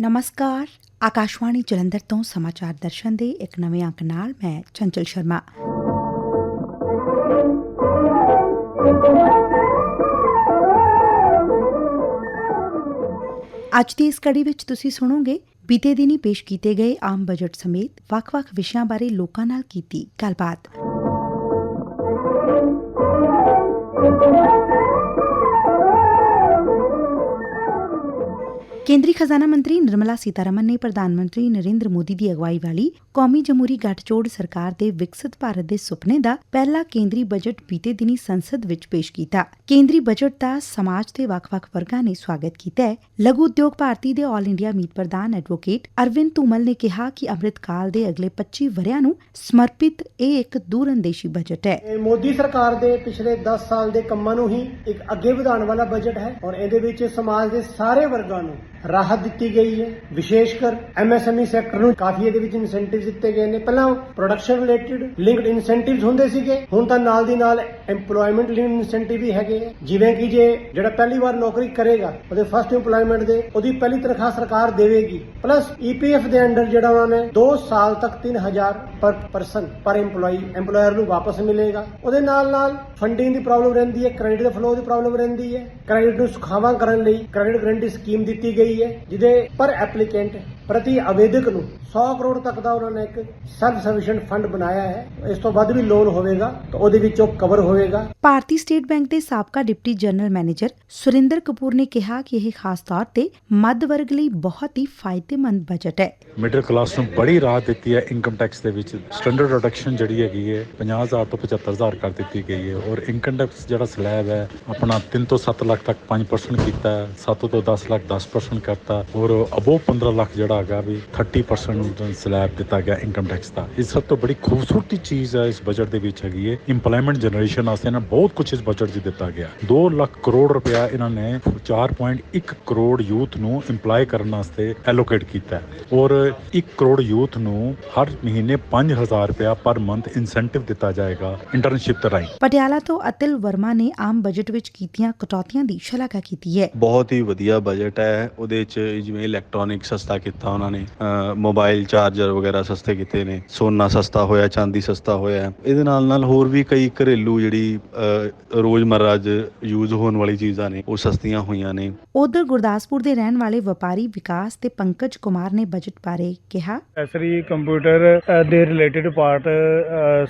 ਨਮਸਕਾਰ ਆਕਾਸ਼ਵਾਣੀ ਜਲੰਧਰ ਤੋਂ ਸਮਾਚਾਰ ਦਰਸ਼ਨ ਦੇ ਇੱਕ ਨਵੇਂ ਅੰਕ ਨਾਲ ਮੈਂ ਚੰਚਲ ਸ਼ਰਮਾ ਅੱਜ ਦੀ ਇਸ ਕੜੀ ਵਿੱਚ ਤੁਸੀਂ ਸੁਣੋਗੇ ਬੀਤੇ ਦਿਨੀ ਪੇਸ਼ ਕੀਤੇ ਗਏ ਆਮ ਬਜਟ ਸਮੇਤ ਵੱਖ-ਵੱਖ ਵਿਸ਼ਿਆਂ ਬਾਰੇ ਲੋਕਾਂ ਨਾਲ ਕੀਤੀ ਗੱਲਬਾਤ ਕੇਂਦਰੀ ਖਜ਼ਾਨਾ ਮੰਤਰੀ ਨਿਰਮਲਾ ਸੀਤਾਰਮਨ ਨੇ ਪ੍ਰਧਾਨ ਮੰਤਰੀ ਨਰਿੰਦਰ ਮੋਦੀ ਦੀ ਅਗਵਾਈ ਵਾਲੀ ਕੌਮੀ ਜਮਹੂਰੀ ਗੱਠਜੋੜ ਸਰਕਾਰ ਦੇ ਵਿਕਸਿਤ ਭਾਰਤ ਦੇ ਸੁਪਨੇ ਦਾ ਪਹਿਲਾ ਕੇਂਦਰੀ ਬਜਟ ਬੀਤੇ ਦਿਨੀ ਸੰਸਦ ਵਿੱਚ ਪੇਸ਼ ਕੀਤਾ। ਕੇਂਦਰੀ ਬਜਟ ਦਾ ਸਮਾਜ ਦੇ ਵੱਖ-ਵੱਖ ਵਰਗਾਂ ਨੇ ਸਵਾਗਤ ਕੀਤਾ ਹੈ। ਲਘੂ ਉਦਯੋਗ ਭਾਰਤੀ ਦੇ ਆਲ ਇੰਡੀਆ ਮੀਤ ਪ੍ਰਧਾਨ ਐਡਵੋਕੇਟ ਅਰਵਿੰਦ ਧੂਮਲ ਨੇ ਕਿਹਾ ਕਿ ਅੰਮ੍ਰਿਤ ਕਾਲ ਦੇ ਅਗਲੇ 25 ਵਰਿਆਂ ਨੂੰ ਸਮਰਪਿਤ ਇਹ ਇੱਕ ਦੂਰਅੰਦੇਸ਼ੀ ਬਜਟ ਹੈ। ਮੋਦੀ ਸਰਕਾਰ ਦੇ ਪਿਛਲੇ 10 ਸਾਲ ਦੇ ਕੰਮਾਂ ਨੂੰ ਹੀ ਇੱਕ ਅੱਗੇ ਵਧਾਉਣ ਵਾਲਾ ਬਜਟ ਹੈ ਔਰ ਇਹਦੇ ਵਿੱਚ ਸਮਾਜ ਦੇ ਸਾਰੇ ਵਰਗਾਂ ਨੂੰ ਰਾਹਤ ਦਿੱਤੀ ਗਈ ਹੈ। ਵਿਸ਼ੇਸ਼ ਕਰ ਐਮਐਸਐਮਈ ਸੈਕਟਰ ਨੂੰ ਕਾਫੀ ਇਹਦੇ ਵਿੱਚ ਇਨਸੈਂਟਿਵ ਦਿੱਤੇ ਗਏ ਨੇ। ਪਹਿਲਾਂ ਪ੍ਰੋਡਕਸ਼ਨ ਰਿਲੇਟਡ ਲਿੰਕਡ ਇਨਸੈਂਟਿਵਸ ਹੁੰਦੇ ਸੀਗੇ। ਹੁਣ ਤਾਂ ਨਾਲ ਦੀ ਨਾਲ EMPLOYMENT ਲਿੰਕਡ ਇਨਸੈਂਟਿਵ ਵੀ ਹੈਗੇ ਜਿਵੇਂ ਕਿ ਜੇ ਜਿਹੜਾ ਪਹਿਲੀ ਵਾਰ ਨੌਕਰੀ ਕਰੇਗਾ, ਉਹਦੇ ਫਸਟ EMPLOYMENT ਦੇ, ਉਹਦੀ ਪਹਿਲੀ ਤਨਖਾਹ ਸਰਕਾਰ ਦੇਵੇਗੀ। ਪਲੱਸ ਈਪੀਐਫ ਦੇ ਅੰਡਰ ਜਿਹੜਾ ਉਹਨਾਂ ਨੇ 2 ਸਾਲ ਤੱਕ 3000 ਪਰ ਪਰਸਨ ਪਰ EMPLOYE EMPLOYER ਨੂੰ ਵਾਪਸ ਮਿਲੇਗਾ। ਉਹਦੇ ਨਾਲ ਨਾਲ ਫੰਡਿੰਗ ਦੀ ਪ੍ਰੋਬਲਮ ਰਹਿੰਦੀ ਹੈ। ਕ੍ਰੈਡਿਟ ਦੇ ਫਲੋ ਦੀ ਪ੍ਰੋਬਲਮ ਰਹਿੰਦੀ ਹੈ। ਕ੍ਰੈਡਿਟ ਨੂੰ ਸੁਖਾਵਾਂ ਕਰਨ ਲਈ ਕ੍ਰੈਡਿਟ ਗਰੰਟੀ ਸਕੀਮ ਦਿੱਤੀ ਗਈ ਹੈ ਜਿਹਦੇ ਪਰ ਐਪਲੀਕੈਂਟ ਪ੍ਰਤੀ ਆਵੇਦਕ ਨੂੰ 100 ਕਰੋੜ ਤੱਕ ਦਾ ਉਹਨਾਂ ਨੇ ਇੱਕ ਸੈਲਫ ਸਫੀਸ਼ੀਐਂਟ ਫੰਡ ਬਣਾਇਆ ਹੈ। ਇਸ ਤੋਂ ਵੱਧ ਵੀ ਲੋਨ ਹੋਵੇਗਾ ਤਾਂ ਉਹਦੇ ਵਿੱਚ ਉਹ ਕਵਰ ਹੋਵੇਗਾ। ਭਾਰਤੀ ਸਟੇਟ ਬੈਂਕ ਦੇ ਸਾਬਕਾ deputy general manager Surinder Kapoor ਨੇ ਕਿਹਾ ਕਿ ਇਹ ਖਾਸ ਤੌਰ ਤੇ ਮੱਧ ਵਰਗ ਲਈ ਬਹੁਤ ਹੀ ਫਾਇਦੇਮੰਦ ਬਜਟ ਹੈ। ਮਿਡਲ ਕਲਾਸ ਨੂੰ ਬੜੀ ਰਾਹਤ ਦਿੱਤੀ ਹੈ ਇਨਕਮ ਟੈਕਸ ਦੇ ਵਿੱਚ। ਸਟੈਂਡਰਡ ਰਿਡਕਸ਼ਨ ਜਿਹੜੀ ਹੈਗੀ ਹੈ 50000 ਤੋਂ 75000 ਕਰ ਦਿੱਤੀ ਗਈ ਹੈ ਔਰ ਇਨਕਮ ਟੈਕਸ ਜਿਹੜਾ ਸਲੈਬ ਹੈ ਆਪਣਾ 3 ਤੋਂ 7 ਲੱਖ ਤੱਕ 5% ਕੀਤਾ ਹੈ 7 ਤੋਂ 10 ਲੱਖ 10% ਕਰਤਾ ਔਰ ਅਬੋਵ 15 ਲੱਖ ਜਿਹੜਾ ਹੈਗਾ ਵੀ 30% ਸਲੈਬ ਦਿੱਤਾ ਗਿਆ ਇਨਕਮ ਟੈਕਸ ਦਾ। ਇਹ ਸਭ ਤੋਂ ਬੜੀ ਖੂਬਸੂਰਤੀ ਚੀਜ਼ ਹੈ ਇਸ ਬਜਟ ਦੇ ਵਿੱਚ ਹੈਗੀ ਹੈ ਇੰਪਲੋਇਮੈਂਟ ਜਨਰੇਸ਼ਨ ਵਾਸਤੇ ਨਾ ਬਹੁਤ ਕੁਝ ਇਸ ਬਜਟ 'ਚ ਦਿੱਤਾ ਗਿਆ। 2 ਲੱਖ ਕਰੋੜ ਰੁਪਇਆ ਇਹਨਾਂ ਨੇ 4.1 ਕਰੋੜ ਯੂਥ ਨੂੰ ਇੰਪਲਾਈ ਕਰਨ ਵਾਸਤੇ ਐਲੋਕੇਟ ਕੀਤਾ ਹੈ। ਔਰ 1 ਕਰੋੜ ਯੂਥ ਨੂੰ ਹਰ ਮਹੀਨੇ 5000 ਰੁਪਇਆ ਪਰ ਮੰਥ ਇਨਸੈਂਟਿਵ ਦਿੱਤਾ ਜਾਏਗਾ ਇੰਟਰਨਸ਼ਿਪ ਰਾਹੀਂ। ਪਟਿਆਲਾ ਤੋਂ ਅਤਿਲ ਵਰਮਾ ਨੇ ਆਮ ਬਜਟ ਵਿੱਚ ਕੀਤੀਆਂ ਕਟੌਤੀਆਂ ਦੀ ਸ਼ਲਾਘਾ ਕੀਤੀ ਹੈ। ਬਹੁਤ ਹੀ ਵਧੀਆ ਬਜਟ ਹੈ। ਉਹਦੇ ਚ ਜਿਵੇਂ ਇਲੈਕਟ੍ਰੋਨਿਕ ਸਸਤਾ ਕੀਤਾ ਉਹਨਾਂ ਨੇ। ਮੋਬਾਈਲ ਚਾਰਜਰ ਵਗੈਰਾ ਸਸਤੇ ਕੀਤੇ ਨੇ। ਸੋਨਾ ਸਸਤਾ ਹੋਇਆ ਚਾਂਦੀ ਸਸਤਾ ਹੋਇਆ। ਇਹਦੇ ਨਾਲ ਨਾਲ ਹੋਰ ਵੀ ਕਈ ਘਰੇਲੂ ਜਿਹੜੀ ਰੋਜ਼ਮਰਰਾ 'ਚ ਯੂਜ਼ ਹੋਣ ਵਾਲੀ ਚੀਜ਼ਾਂ ਨੇ ਉਹ ਸਸਤੀਆਂ ਹੋਈਆਂ ਨੇ। ਉਧਰ ਗੁਰਦਾਸਪੁਰ ਦੇ ਰਹਿਣ ਵਾਲੇ ਵਪਾਰੀ ਵਿਕਾਸ ਤੇ ਪੰਕਜ ਕੁਮਾਰ ਨੇ ਬਜਟ ਬਾਰੇ ਕਿਹਾ। ਐਸਰੀ ਕੰਪਿਊਟਰ ਦੇ ਰਿਲੇਟਡ ਪਾਰਟ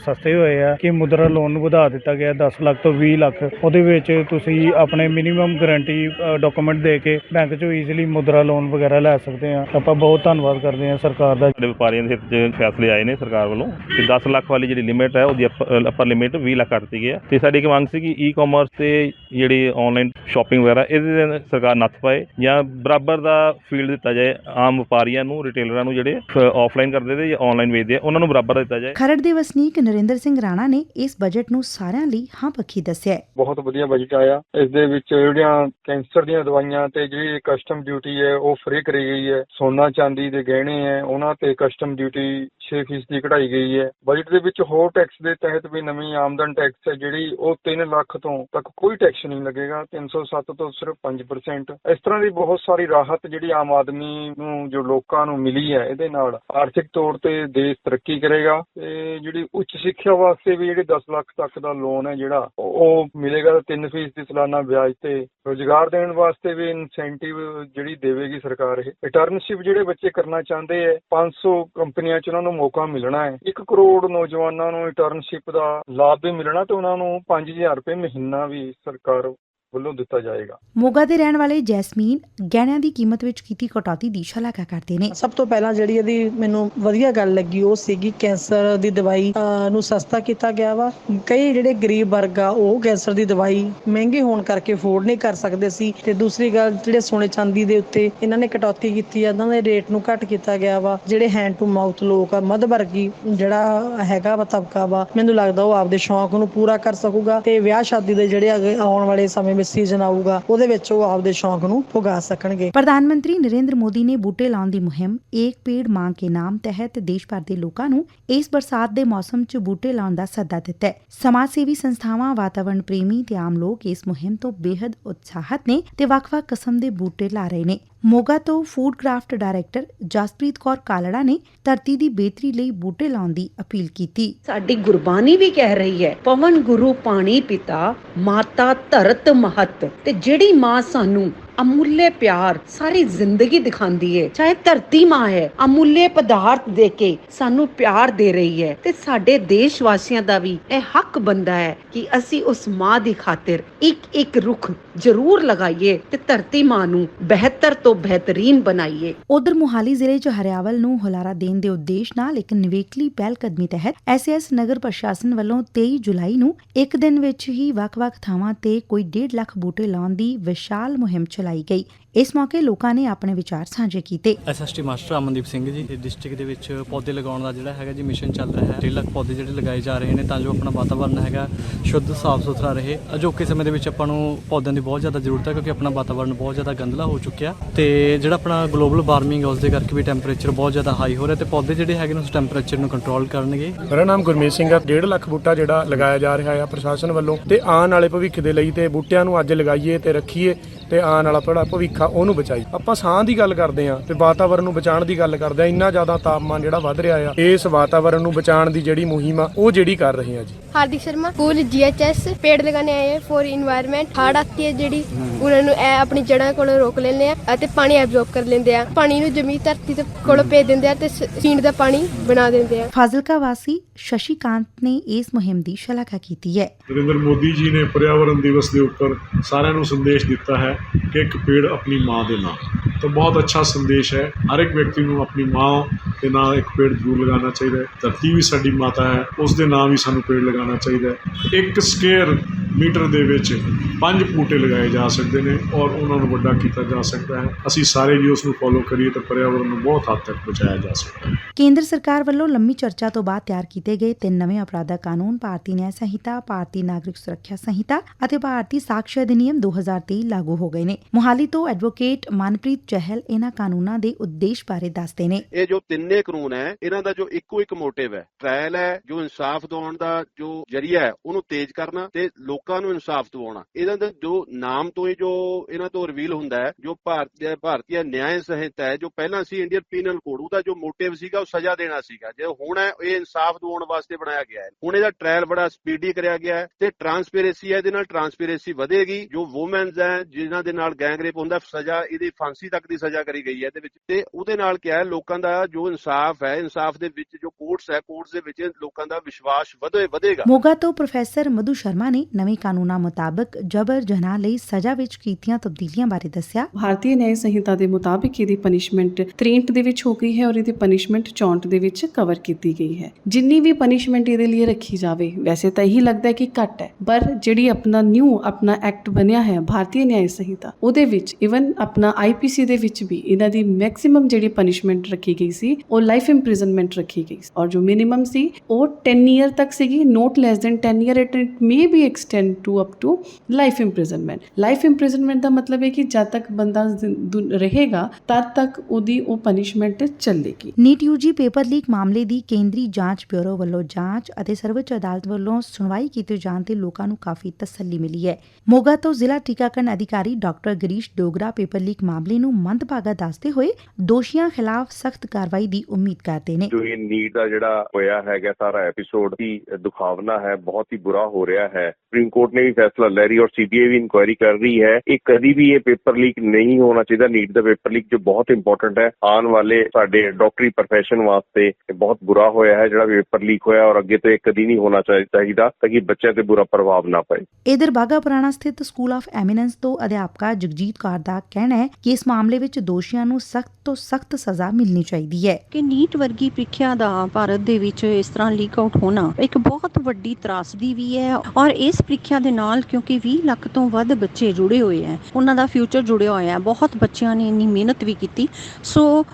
ਸਸਤੇ ਹੋਏ ਆ। ਕਿ ਮੁਦਰਾ ਲੋਨ ਨੂੰ ਵਧਾ ਦਿੱਤਾ ਗਿਆ 10 ਲੱਖ ਤੋਂ 20 ਲੱਖ। ਉਹਦੇ ਵਿੱਚ ਤੁਸੀਂ ਆਪਣੇ ਮਿਨੀਮਮ ਗਾਰੰਟੀ ਡਾਕੂਮੈਂਟ ਦੇ ਕੇ ਬੈਂਕ ਚੋਂ ਈਜ਼ੀਲੀ ਮੁਦਰਾ ਲੋਨ ਵਗੈਰਾ ਲੈ ਸਕਦੇ ਆ। ਆਪਾਂ ਬਹੁਤ ਧੰਨਵਾਦ ਕਰਦੇ ਹਾਂ ਸਰਕਾਰ ਦਾ। ਜਿਹੜੇ ਵਪਾਰੀਆਂ ਦੇ ਹਿੱਤ 'ਚ ਫੈਸਲੇ ਆਏ ਨੇ ਸਰਕਾਰ ਵੱਲੋਂ ਕਿ 10 ਲੱਖ ਵਾਲੀ ਜਿਹੜੀ ਲਿਮਿਟ ਹੈ ਉਹਦੀ ਅਪਰ ਲਿਮਿਟ 20 ਲੱਖ ਕਰ ਦਿੱਤੀ ਗਈ ਹੈ। ਤੇ ਸਾਡੀ ਇੱਕ ਮੰਗ ਸੀ ਕਿ ਈ-ਕਾਮਰਸ ਤੇ ਜਿਹੜੀ ਆਨਲਾਈਨ ਸ਼ਾਪਿੰਗ ਵਗੈਰਾ ਇਹਦੇ ਤੇ ਸਰਕਾਰ ਨੱਥ ਪਾਏ ਜਾਂ ਬਰਾਬਰ ਦਾ ਫੀਲਡ ਦਿੱਤਾ ਜਾਏ ਆਮ ਵਪਾਰੀਆਂ ਨੂੰ ਰਿਟੇਲਰਾਂ ਨੂੰ ਜਿਹੜੇ ਆਫਲਾਈਨ ਕਰਦੇ ਤੇ ਜਾਂ ਆਨਲਾਈਨ ਵੇਚਦੇ ਆ ਉਹਨਾਂ ਨੂੰ ਬਰਾਬਰ ਦਾ ਦਿੱਤਾ ਜਾਏ। ਖਰੜ ਦੇ ਵਸਨੀਕ ਨਰਿੰਦਰ ਸਿੰਘ ਰਾਣਾ ਨੇ ਇਸ ਬਜਟ ਨੂੰ ਸਾਰਿਆਂ ਲਈ ਹਾਂ ਪੱਖੀ ਦੱਸਿਆ। ਬਹੁਤ ਵਧੀਆ ਬਜਟ ਆਇਆ। ਇਸ ਦੇ ਵਿੱਚ ਜਿਹੜੀਆਂ ਕੈਂਸਰ ਦੀਆਂ ਦਵਾਈਆਂ ਤੇ ਜਿਹੜੀ ਕਸਟਮ ਡਿਊਟੀ ਹੈ ਉਹ ਫ੍ਰੀ ਕਰੀ ਗਈ ਹੈ। ਸੋਨਾ ਚਾਂਦੀ ਦੇ ਗਹਿਣੇ ਹੈ ਉਹਨਾਂ ਤੇ ਕਸਟਮ ਡਿਊਟੀ 6% ਦੀ ਘਟਾਈ ਗਈ ਹੈ ਬਜਟ ਦੇ ਵਿੱਚ ਹੋਰ ਟੈਕਸ ਦੇ ਤਹਿਤ ਵੀ ਨਵੀਂ ਆਮਦਨ ਟੈਕਸ ਹੈ ਜਿਹੜੀ ਉਹ 3 ਲੱਖ ਤੋਂ ਤੱਕ ਕੋਈ ਟੈਕਸ ਨਹੀਂ ਲੱਗੇਗਾ 307 ਤੋਂ ਸਿਰਫ 5% ਇਸ ਤਰ੍ਹਾਂ ਦੀ ਬਹੁਤ ਸਾਰੀ ਰਾਹਤ ਜਿਹੜੀ ਆਮ ਆਦਮੀ ਨੂੰ, ਜੋ ਲੋਕਾਂ ਨੂੰ ਮਿਲੀ ਹੈ ਇਹਦੇ ਨਾਲ ਆਰਥਿਕ ਤੌਰ ਤੇ ਦੇਸ਼ ਤਰੱਕੀ ਕਰੇਗਾ। ਤੇ ਜਿਹੜੀ ਉੱਚ ਸਿੱਖਿਆ ਵਾਸਤੇ ਵੀ ਜਿਹੜੇ 10 ਲੱਖ ਤੱਕ ਦਾ ਲੋਨ ਹੈ ਜਿਹੜਾ ਉਹ ਉਹ ਮਿਲੇਗਾ 3% ਦੀ ਸਾਲਾਨਾ ਵਿਆਜ ਤੇ। ਰੋਜ਼ਗਾਰ ਦੇਣ ਵਾਸਤੇ ਵੀ ਇਨਸੈਂਟਿਵ ਜਿਹੜੀ ਦੇਵੇਗੀ ਸਰਕਾਰ ਇਹ। ਰਿਟਰਨਸ਼ਿਪ ਜਿਹੜੇ ਬੱਚੇ ਕਰਨਾ ਚਾਹੁੰਦੇ ਹੈ 500 ਕੰਪਨੀਆਂ 'ਚ ਉਹਨਾਂ ਨੂੰ ਮੌਕਾ ਮਿਲਣਾ ਹੈ 1 ਕਰੋੜ ਨੌਜਵਾਨਾਂ ਨੂੰ ਇੰਟਰਨਸ਼ਿਪ ਦਾ ਲਾਭ ਵੀ ਮਿਲਣਾ ਤੇ ਉਹਨਾਂ ਨੂੰ 5000 ਰੁਪਏ ਮਹੀਨਾ ਵੀ ਸਰਕਾਰ ਵੱਲੋਂ ਦਿੱਤਾ ਜਾਏਗਾ। ਮੋਗਾ ਦੇ ਰਹਿਣ ਵਾਲੇ ਜੈਸਮੀਨ ਗਹਿਣਿਆਂ ਦੀ ਕੀਮਤ ਵਿੱਚ ਕੀਤੀ ਕਟੌਤੀ ਦੀ ਸ਼ਲਾਘਾ ਕਰਦੇ ਨੇ। ਸਭ ਤੋਂ ਪਹਿਲਾਂ ਜਿਹੜੀ ਇਹਦੀ ਮੈਨੂੰ ਵਧੀਆ ਗੱਲ ਲੱਗੀ ਉਹ ਸੀਗੀ ਕੈਂਸਰ ਦੀ ਦਵਾਈ ਅਹ, ਨੂੰ ਸਸਤਾ ਕੀਤਾ ਗਿਆ ਵਾ। ਕਈ ਜਿਹੜੇ ਗਰੀਬ ਵਰਗ ਆ ਉਹ ਕੈਂਸਰ ਦੀ ਦਵਾਈ ਮਹਿੰਗੀ ਹੋਣ ਕਰਕੇ ਅਫੋਰਡ ਨਹੀਂ ਕਰ ਸਕਦੇ ਸੀ। ਤੇ ਦੂਸਰੀ ਗੱਲ ਜਿਹੜੇ ਸੋਨੇ ਚਾਂਦੀ ਦੇ ਉੱਤੇ ਇਹਨਾਂ ਨੇ ਕਟੌਤੀ ਕੀਤੀ ਆ ਇਹਨਾਂ ਦੇ ਰੇਟ ਨੂੰ ਘੱਟ ਕੀਤਾ ਗਿਆ ਵਾ। ਜਿਹੜੇ ਹੈਂਡ ਟੂ ਮਾਊਥ ਲੋਕ ਆ ਮੱਧ ਵਰਗੀ ਜਿਹੜਾ ਹੈਗਾ ਵਾ ਤਬਕਾ ਵਾ ਮੈਨੂੰ ਲੱਗਦਾ ਉਹ ਆਪਦੇ ਸ਼ੌਂਕ ਨੂੰ ਪੂਰਾ ਕਰ ਸਕੂਗਾ। ਤੇ ਵਿਆਹ ਸ਼ਾਦੀ ਦੇ ਜਿਹੜੇ ਅੱਗੇ ਆਉਣ ਵਾਲੇ ਸਮੇਂ ਵਿੱਚ ਸੀਜ਼ਨ ਆਊਗਾ ਉਹਦੇ ਵਿੱਚ ਉਹ ਆਪਦੇ ਸ਼ੌਂਕ ਨੂੰ ਪੁਗਾ ਸਕਣਗੇ। ਪ੍ਰਧਾਨ ਮੰਤਰੀ ਨਰਿੰਦਰ ਮੋਦੀ ਨੇ ਬੂਟੇ ਲਾਉਣ ਦੀ ਮੁਹਿੰਮ, ਏਕ ਪੇੜ ਮਾਂ ਕੇ ਨਾਮ ਤਹਿਤ ਦੇਸ਼ ਭਰ ਦੇ ਲੋਕਾਂ ਨੂੰ ਇਸ ਬਰਸਾਤ ਦੇ ਮੌਸਮ 'ਚ ਬੂਟੇ ਲਾਉਣ ਦਾ ਸੱਦਾ ਦਿੱਤਾ ਹੈ। ਸਮਾਜ ਸੇਵੀ ਸੰਸਥਾਵਾਂ, ਵਾਤਾਵਰਣ ਪ੍ਰੇਮੀ, ਤੇ ਆਮ ਲੋਕ ਇਸ ਮੁਹਿੰਮ ਤੋਂ ਬੇहद ਉਤਸ਼ਾਹਤ ਨੇ ਤੇ ਵੱਖ-ਵੱਖ ਕਿਸਮ ਦੇ ਬੂਟੇ ਲਾ ਰਹੇ ਨੇ। ਮੋਗਾ ਤੋਂ food craft director Jaspreet Kaur Kalra ਨੇ ਧਰਤੀ ਦੀ ਬਿਹਤਰੀ ਲਈ ਬੂਟੇ ਲਾਉਣ ਦੀ ਅਪੀਲ ਕੀਤੀ। ਸਾਡੀ ਗੁਰਬਾਣੀ ਵੀ ਕਹਿ ਰਹੀ ਹੈ, ਪਵਨ ਗੁਰੂ ਪਾਣੀ ਪਿਤਾ, ਮਾਤਾ ਧਰਤ ਮਹਤ ਤੇ ਜਿਹੜੀ ਮਾਂ ਸਾਨੂੰ ਅਮੁੱਲੇ ਪਿਆਰ ਸਾਰੀ ਜ਼ਿੰਦਗੀ ਦਿਖਾਉਂਦੀ ਹੈ ਚਾਹੇ ਧਰਤੀ ਮਾਂ ਹੈ, ਅਮੁੱਲੇ ਪਦਾਰਥ ਦੇ ਕੇ ਸਾਨੂੰ ਪਿਆਰ ਦੇ ਰਹੀ ਹੈ। ਤੇ ਸਾਡੇ ਦੇਸ਼ ਵਾਸੀਆਂ ਦਾ ਵੀ ਇਹ ਹੱਕ ਬੰਦਾ ਹੈ ਕਿ ਅਸੀਂ ਉਸ ਮਾਂ ਦੀ ਖਾਤਰ ਇੱਕ ਇੱਕ ਰੁੱਖ ਜ਼ਰੂਰ ਲਗਾਈਏ ਤੇ ਧਰਤੀ ਮਾਂ ਨੂੰ ਬਿਹਤਰ ਤੋਂ ਬਿਹਤਰੀਨ ਬਣਾਈਏ। ਉਧਰ ਮੁਹਾਲੀ ਜ਼ਿਲ੍ਹੇ 'ਚ ਹਰਿਆਵਲ ਨੂੰ ਹੁਲਾਰਾ ਦੇਣ ਦੇ ਉਦੇਸ਼ ਨਾਲ ਇੱਕ ਨਿਵੇਕਲੀ ਪਹਿਲ ਕਦਮੀ ਤਹਿਤ ਐਸਐਸ ਨਗਰ ਪ੍ਰਸ਼ਾਸਨ ਵੱਲੋਂ 23 ਜੁਲਾਈ ਨੂੰ ਇੱਕ ਦਿਨ ਵਿੱਚ ਹੀ ਵੱਖ-ਵੱਖ ਥਾਵਾਂ ਤੇ ਕੋਈ 1.5 ਲੱਖ ਬੂਟੇ ਲਾਉਣ ਦੀ ਵਿਸ਼ਾਲ ਮੁਹਿੰਮ ਚਲਾਈ ਗਈ। ਇਸ ਮੌਕੇ ਲੋਕਾਂ ਨੇ ਆਪਣੇ ਵਿਚਾਰ ਸਾਂਝੇ ਕੀਤੇ। SST master Amandeep Singh ji district ਦੇ ਵਿੱਚ ਪੌਦੇ ਲਗਾਉਣ ਦਾ ਜਿਹੜਾ ਹੈਗਾ ਜੀ ਮਿਸ਼ਨ ਚੱਲ ਰਿਹਾ ਹੈ। 3 ਲੱਖ ਪੌਦੇ ਜਿਹੜੇ ਲਗਾਏ ਜਾ ਰਹੇ ਨੇ ਤਾਂ ਜੋ ਆਪਣਾ ਵਾਤਾਵਰਨ ਹੈਗਾ ਸ਼ੁੱਧ ਸਾਫ਼ ਸੁਥਰਾ ਰਹੇ। ਅਜੋਕੇ ਸਮੇਂ ਦੇ ਵਿੱਚ ਆਪਾਂ ਨੂੰ ਪੌਦਿਆਂ ਦੀ ਬਹੁਤ ਜ਼ਿਆਦਾ ਜ਼ਰੂਰਤ ਹੈ ਕਿਉਂਕਿ ਆਪਣਾ ਵਾਤਾਵਰਨ ਬਹੁਤ ਜ਼ਿਆਦਾ ਗੰਦਲਾ ਹੋ ਚੁੱਕਿਆ। ਤੇ ਜਿਹੜਾ ਆਪਣਾ ਗਲੋਬਲ ਵਾਰਮਿੰਗ ਉਸ ਦੇ ਕਰਕੇ ਵੀ ਟੈਂਪਰੇਚਰ ਬਹੁਤ ਜ਼ਿਆਦਾ ਹਾਈ ਹੋ ਰਿਹਾ ਤੇ ਪੌਦੇ ਜਿਹੜੇ ਹੈਗੇ ਨੇ ਉਸ ਟੈਂਪਰੇਚਰ ਨੂੰ ਕੰਟਰੋਲ ਕਰਨਗੇ। ਮੇਰਾ ਨਾਮ ਗੁਰਮੀਤ ਸਿੰਘ ਹੈ। 1.5 ਲੱਖ ਬੂਟਾ ਜਿਹੜਾ ਲਗਾਇਆ ਜਾ ਰਿਹਾ ਹੈ ਪ੍ਰਸ਼ਾਸਨ ਵੱਲੋਂ ਤੇ ਆਉਣ ਵਾਲੇ ਭਵਿੱਖ ਦੇ ਲਈ ਤੇ ਬੂਟਿਆਂ ਨੂੰ ਅੱਜ ਲਗਾਈਏ ਤੇ ਰੱਖੀਏ। ਤੇ ਆਉਣ ਵਾਲਾ ਜਿਹੜਾ ਭਵਿੱਖ ਉਹਨੂੰ ਬਚਾਈ। ਆਪਾਂ ਸਾਹ ਦੀ ਗੱਲ ਕਰਦੇ ਆ ਤੇ ਵਾਤਾਵਰਣ ਨੂੰ ਬਚਾਉਣ ਦੀ ਗੱਲ ਕਰਦੇ ਆ ਇੰਨਾ ਜ਼ਿਆਦਾ ਤਾਪਮਾਨ ਜਿਹੜਾ ਵੱਧ ਰਿਹਾ ਆ ਇਸ ਵਾਤਾਵਰਣ ਨੂੰ ਬਚਾਉਣ ਦੀ ਜਿਹੜੀ ਮੁਹਿੰਮ ਆ ਉਹ ਜਿਹੜੀ ਕਰ ਰਹੇ ਆ ਜੀ। ਹਾਰਦਿਕ ਸ਼ਰਮਾ ਸਕੂਲ ਜੀਐਚਐਸ ਪੇੜ ਲਗਾਣੇ ਆਏ ਆ এনवायरमेंट ਹਾਰਡ ਆਤੀ ਹੈ ਜਿਹੜੀ ਉਹਨਾਂ ਨੂੰ ਐ ਆਪਣੀ ਜੜਾਂ ਕੋਲੋਂ ਰੋਕ ਲੈਂਦੇ ਆ ਅਤੇ ਪਾਣੀ ਐਬਜੋਰਬ ਕਰ ਲੈਂਦੇ ਆ। ਪਾਣੀ ਨੂੰ ਜ਼ਮੀਨ ਧਰਤੀ ਤੇ ਕੋਲੋਂ ਭੇਜ ਦਿੰਦੇ ਆ ਤੇ ਸੀਣ ਦਾ ਪਾਣੀ ਬਣਾ ਦਿੰਦੇ ਆ। ਫਾਜ਼ਿਲਕਾ ਵਾਸੀ ਸ਼ਸ਼ੀਕਾਂਤ ਨੇ ਇਸ ਮੁਹਿੰਮ ਦੀ ਸ਼ਲਾਘਾ ਕੀਤੀ ਹੈ। ਨਰਿੰਦਰ ਮੋਦੀ ਜੀ ਨੇ ਪਰਿਆਵਰਣ ਦਿਵਸ ਦੇ ਉੱਪਰ ਸਾਰਿਆਂ ਨੂੰ ਸੰਦੇਸ਼ ਦਿੱਤਾ ਹੈ ਕਿ ਇੱਕ ਪੇੜ ਆਪਣੀ ਮਾਂ ਦੇ ਨਾਂ। ਤਾਂ ਬਹੁਤ ਅੱਛਾ ਸੰਦੇਸ਼ ਹੈ। ਹਰ ਇੱਕ ਵਿਅਕਤੀ ਨੂੰ ਆਪਣੀ ਮਾਂ ਦੇ ਨਾਂ ਇੱਕ ਪੇੜ ਜ਼ਰੂਰ ਲਗਾਉਣਾ ਚਾਹੀਦਾ ਹੈ। ਧਰਤੀ ਵੀ ਸਾਡੀ ਮਾਤਾ ਹੈ, ਉਸ ਦੇ ਨਾਂ ਵੀ ਸਾਨੂੰ ਪੇੜ ਲਗਾਉਣਾ ਚਾਹੀਦਾ ਹੈ। ਇੱਕ ਸਕੁਅਰ ਮੀਟਰ ਦੇ ਵਿੱਚ ਪੰਜ ਬੂਟੇ ਲਗਾਏ ਜਾ ਸਕਦੇ ਨੇ ਔਰ ਉਹਨਾਂ ਨੂੰ ਵੱਡਾ ਕੀਤਾ ਜਾ ਸਕਦਾ ਹੈ। ਅਸੀਂ ਸਾਰੇ ਜੀ ਉਸ ਨੂੰ ਫੋਲੋ ਕਰੀਏ ਤਾਂ ਪਰਿਆਵਰਣ ਨੂੰ ਬਹੁਤ ਹੱਦ ਤੱਕ ਬਚਾਇਆ ਜਾ ਸਕਦਾ ਹੈ। ਕੇਂਦਰ ਸਰਕਾਰ ਵੱਲੋਂ ਲੰਮੀ ਚਰਚਾ ਤੋਂ ਬਾਅਦ ਤਿਆਰ ਕੀਤੇ ਗਏ ਤਿੰਨ ਨਵੇਂ ਅਪਰਾਧਕ ਕਾਨੂੰਨ, ਭਾਰਤੀ ਨਿਆਂ ਸੰਹਿਤਾ, ਭਾਰਤੀ ਨਾਗਰਿਕ ਸੁਰੱਖਿਆ ਸੰਹਿਤਾ ਅਤੇ ਭਾਰਤੀ ਸਾਕਸ਼ੀ ਅਧਿਨਿਯਮ 2023 ਲਾਗੂ ਹੋ ਗਏ ਨੇ। ਮੁਹਾਲੀ ਤੋਂ ਐਡਵੋਕੇਟ ਮਨਪ੍ਰੀਤ ਚਹਿਲ ਇਹਨਾਂ ਕਾਨੂੰਨਾਂ ਦੇ ਉਦੇਸ਼ ਬਾਰੇ ਦੱਸਦੇ ਨੇ। ਇਹ ਜੋ ਤਿੰਨੇ ਕਾਨੂੰਨ ਹੈ, ਇਹਨਾਂ ਦਾ ਜੋ ਇੱਕੋ ਇੱਕ ਮੋਟਿਵ ਹੈ, ਟ੍ਰਾਇਲ ਹੈ, ਜੋ ਇਨਸਾਫ ਦਿਵਾਉਣ ਦਾ ਜੋ ਜਰੀਆ ਹੈ, ਉਹਨੂੰ ਤੇਜ਼ ਕਰਨਾ ਤੇ ਲੋਕਾਂ ਨੂੰ ਇਨਸਾਫ ਦਿਵਾਉਣਾ। ਇਹਨਾਂ ਦਾ ਜੋ ਨਾਮ ਤੋਂ ਹੀ ਜੋ ਇਹਨਾਂ ਤੋਂ ਰਿਵੀਲ ਹੁੰਦਾ ਹੈ, ਜੋ ਭਾਰਤੀ ਭਾਰਤੀ ਨਿਆਂ ਸੰਹਿਤਾ ਹੈ, ਜੋ ਪਹਿਲਾਂ ਸੀ ਇੰਡੀਅਨ ਪੀਨਲ ਕੋਡ ਉਹਦਾ ਜੋ ਮੋਟਿਵ ਸੀਗਾ ਉਹ ਸਜ਼ਾ ਦੇਣਾ ਸੀਗਾ। ਜੇ ਹੁਣ ਹੈ ਇਹ ਇਨਸਾਫ ਦਿਵਾਉਣ ਵਾਸਤੇ ਬਣਾਇਆ ਗਿਆ ਹੈ ਹੁਣ ਇਹਦਾ ਟ੍ਰਾਇਲ ਬੜਾ ਸਪੀਡੀ ਕਰਿਆ ਗਿਆ ਹੈ ਤੇ ਟਰਾਂਸਪੇਰੈਂਸੀ ਹੈ ਇਹਦੇ ਨਾਲ ਟਰਾਂਸਪੇਰੈਂਸੀ ਵਧੇਗੀ। ਜੋ ਔਮਨਸ ਹੈ ਜਿਨ੍ਹਾਂ ਦੇ ਨਾਲ ਗੈਂਗ ਰੇਪ ਹੁੰਦਾ ਸਜ਼ਾ ਇਹਦੀ ਫਾਂਸੀ ਤੱਕ ਦੀ ਸਜ਼ਾ ਕਰੀ ਗਈ ਹੈ ਇਹਦੇ ਵਿੱਚ। ਤੇ ਉਹਦੇ ਨਾਲ ਕਿਹਾ ਹੈ ਲੋਕਾਂ ਦਾ ਜੋ ਇਨਸਾਫ ਹੈ ਇਨਸਾਫ ਦੇ ਵਿੱਚ ਜੋ ਕੋਰਟਸ ਹੈ ਕੋਰਟਸ ਦੇ ਵਿੱਚ ਲੋਕਾਂ ਦਾ ਵਿਸ਼ਵਾਸ ਵਧੇ ਵਧੇਗਾ। ਮੋਗਾ ਤੋਂ ਪ੍ਰੋਫੈਸਰ ਮਧੂ ਸ਼ਰਮਾ ਨੇ ਨਵੇਂ ਕਾਨੂੰਨਾਂ ਮੁਤਾਬਕ ਜਬਰ ਜਨਾਹ ਲਈ ਸਜ਼ਾ ਵਿੱਚ ਕੀਤੀਆਂ ਤਬਦੀਲੀਆਂ ਬਾਰੇ ਦੱਸਿਆ। ਭਾਰਤੀ ਨਿਆਂ ਸੰਹਿਤਾ ਦੇ ਮੁਤਾਬਿਕ ਇਹਦੀ ਪਨਿਸ਼ਮੈਂਟ 63 ਦੇ ਵਿੱਚ ਹੋ ਗਈ ਹੈ ਔਰ ਇਹਦੀ ਪਨਿਸ਼ਮੈਂਟ 64 ਦੇ ਵਿੱਚ ਕਵਰ ਕੀਤੀ ਗਈ ਹੈ ਜਿੰਨੀ ਵੀ ਪਨਿਸ਼ਮੈਂਟ ਇਹਦੇ ਲਈ ਰੱਖੀ ਜਾਵੇ ਵੈਸੇ ਤਾਂ ਇਹੀ ਲੱਗਦਾ ਹੈ ਕਿ ਘੱਟ ਹੈ ਪਰ ਜਿਹੜੀ ਆਪਣਾ ਨਿਊ ਆਪਣਾ ਐਕਟ ਬਣਿਆ ਹੈ ਭਾਰਤੀ ਨਿਆਂ ਸੰਹਿਤਾ ਉਹਦੇ ਵਿੱਚ ਇਵਨ ਆਪਣਾ ਆਈਪੀਸੀ ਦੇ ਵਿੱਚ ਵੀ ਇਹਨਾਂ ਦੀ ਮੈਕਸਿਮਮ ਜਿਹੜੀ ਪਨਿਸ਼ਮੈਂਟ ਰੱਖੀ ਗਈ ਸੀ ਉਹ ਲਾਈਫ ਇੰਪ੍ਰਿਜ਼ਨਮੈਂਟ ਰੱਖੀ ਗਈ ਸੀ ਔਰ ਜੋ ਮਿਨੀਮਮ ਸੀ ਉਹ 10 ਇਅਰ ਤੱਕ ਸੀਗੀ not less than 10 year it may be extend to up to life imprisonment life imprisonment ਦਾ ਮਤਲਬ ਹੈ ਕਿ ਜਦ ਤੱਕ ਬੰਦਾ ਜ਼ਿੰ- ਦੁ- ਰਹੇਗਾ ਤਦ ਤੱਕ ਉਹਦੀ ਉਹ ਪਨਿਸ਼ਮੈਂਟ ਚੱਲੇਗੀ ਨੀਟ ਯੂਜੀ ਪੇਪਰ ਲੀਕ ਮਾਮਲੇ ਦੀ ਕੇਂਦਰੀ ਜਾਂਚ ਬਿਊਰੋ ਵੱਲੋਂ ਜਾਂਚ ਅਤੇ ਸਰਵਉੱਚ ਅਦਾਲਤ ਵੱਲੋਂ ਸੁਣਵਾਈ ਕੀਤੇ ਜਾਣ ਤੇ ਲੋਕਾਂ ਨੂੰ ਕਾਫੀ ਤਸੱਲੀ ਮਿਲੀ ਹੈ। ਮੋਗਾ ਤੋਂ ਜ਼ਿਲ੍ਹਾ ਟੀਕਾਕਰਨ ਅਧਿਕਾਰੀ doctor Girish Dogra paper leak ਮਾਮਲੇ ਨੂੰ ਮੰਦਭਾਗਾ ਦੱਸਦੇ ਹੋਏ ਦੋਸ਼ੀਆਂ ਖਿਲਾਫ ਸਖਤ ਕਾਰਵਾਈ ਦੀ ਉਮੀਦ ਕਰਦੇ ਨੇ। ਜੋ ਇਹ ਨੀਟ ਦਾ ਜਿਹੜਾ ਹੋਇਆ ਹੈਗਾ ਸਾਰਾ ਐਪੀਸੋਡ ਦੀ ਦੁਖਾਵਨਾ ਹੈ, ਬਹੁਤ ਹੀ ਬੁਰਾ ਹੋ ਰਿਹਾ ਹੈ। ਸੁਪਰੀਮ ਕੋਰਟ ਨੇ ਵੀ ਫੈਸਲਾ ਲੈ ਰਹੀ ਔਰ ਸੀਬੀਆਈ ਵੀ ਇਨਕੁਆਇਰੀ ਕਰ ਰਹੀ ਹੈ। ਇਹ ਕਦੀ ਵੀ ਇਹ ਪੇਪਰ ਲੀਕ ਨਹੀਂ ਹੋਣਾ ਚਾਹੀਦਾ। ਨੀਟ ਦਾ ਪੇਪਰ ਲੀਕ ਜੋ ਬਹੁਤ ਇੰਪੋਰਟੈਂਟ ਹੈ। ਆਉਣ ਵਾਲੇ ਸਾਡੇ ਡਾਕਟਰੀ profession ਵਾਸਤੇ ਇਹ ਬਹੁਤ ਬੁਰਾ ਹੋਇਆ ਹੈ ਜਿਹੜਾ ਪੇਪਰ ਲੀਕ ਹੋਇਆ ਔਰ ਅੱਗੇ ਤੋਂ ਇਹ ਕਦੀ ਨਹੀਂ ਹੋਣਾ ਚਾਹੀ- ਚਾਹੀਦਾ ਤਾਂ ਕਿ ਬੱਚਿਆਂ ਤੇ ਬੁਰਾ ਪ੍ਰਭਾਵ ਨਾ ਪਏ। ਇਧਰ ਬਾਗਾ ਪੁਰਾਣਾ ਸਥਿਤ ਸਕੂਲ ਆਫ ਐਮੀਨੈਂਸ ਤੋਂ ਅਧਿਆਪਕਾ ਜਗਜੀਤ ਕੌਰ ਦਾ ਕਹਿਣਾ ਹੈ ਕਿ ਇਸ ਮਾਮਲੇ ਵਿੱਚ ਦੋਸ਼ੀਆਂ ਨੂੰ ਸਖਤ ਤੋਂ ਸਖਤ ਸਜ਼ਾ ਮਿਲਣੀ ਚਾਹੀਦੀ ਹੈ। ਕਿ ਨੀਟ ਵਰਗੀ ਪ੍ਰੀਖਿਆ ਦਾ ਭਾਰਤ ਦੇ ਵਿੱਚ ਇਸ ਤਰ੍ਹਾਂ ਲੀਕ ਆਊਟ ਹੋਣਾ ਇੱਕ ਬਹੁਤ ਵੱਡੀ ਤਰਾਸਦੀ ਵੀ ਹੈ ਔਰ ਇਸ ਪ੍ਰੀਖਿਆ ਦੇ ਨਾਲ ਕਿਉਂਕਿ 20 ਲੱਖ ਤੋਂ ਵੱਧ ਬੱਚੇ ਜੁੜੇ ਹੋਏ ਹੈ ਉਹਨਾਂ ਦਾ ਫਿਊਚਰ ਜੁੜਿਆ ਹੋਇਆ ਹੈ ਬਹੁਤ ਬੱਚਿਆਂ ਨੇ ਇੰਨੀ ਮਿਹਨਤ ਵੀ ਕੀਤੀ। ਸੋ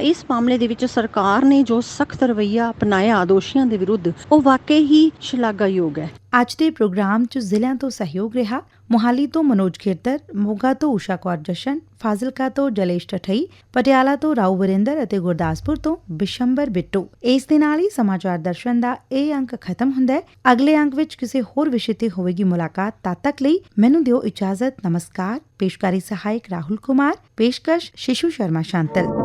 ਇਸ ਮਾਮਲੇ ਦੇ ਵਿੱਚ ਸਰਕਾਰ ਨੇ ਜੋ ਸਖਤ ਰਵੱਈਆ ਅਪਣਾਇਆ ਦੋਸ਼ੀਆਂ ਦੇ ਵਿਰੁੱਧ, ਉਹ ਵਾਕਈ ਹੀ ਸ਼ਲਾਘਾਯੋਗ ਹੈ। ਅੱਜ ਦੇ ਪ੍ਰੋਗਰਾਮ 'ਚ ਜ਼ਿਲ੍ਹਿਆਂ ਤੋਂ ਸਹਿਯੋਗ ਰਿਹਾ, ਮੋਹਾਲੀ ਤੋਂ ਮਨੋਜ ਖੇਤਰ, ਮੋਗਾ ਤੋਂ ਊਸ਼ਾ ਕੌਰ ਜਸ਼ਨ, ਫਾਜ਼ਿਲਕਾ ਤੋਂ ਜਲੇਸ਼ ਠਠਈ, ਪਟਿਆਲਾ ਤੋਂ ਰਾਉ ਵਰਿੰਦਰ ਅਤੇ ਗੁਰਦਾਸਪੁਰ ਤੋਂ ਬਿਸ਼ੰਬਰ ਬਿੱਟੂ। ਇਸ ਦੇ ਨਾਲ ਹੀ ਸਮਾਚਾਰ ਦਰਸ਼ਨ ਦਾ ਇਹ ਅੰਕ ਖਤਮ ਹੁੰਦਾ ਹੈ। ਅਗਲੇ ਅੰਕ ਵਿੱਚ ਕਿਸੇ ਹੋਰ ਵਿਸ਼ੇ ਤੇ ਹੋਵੇਗੀ ਮੁਲਾਕਾਤ, ਤਦ ਤੱਕ ਲਈ ਮੈਨੂੰ ਦਿਓ ਇਜਾਜ਼ਤ। ਨਮਸਕਾਰ। ਪੇਸ਼ਕਾਰੀ ਸਹਾਇਕ ਰਾਹੁਲ ਕੁਮਾਰ। ਪੇਸ਼ਕਸ਼ ਸ਼ਿਸ਼ੂ ਸ਼ਰਮਾ ਸ਼ਾਂਤਲ।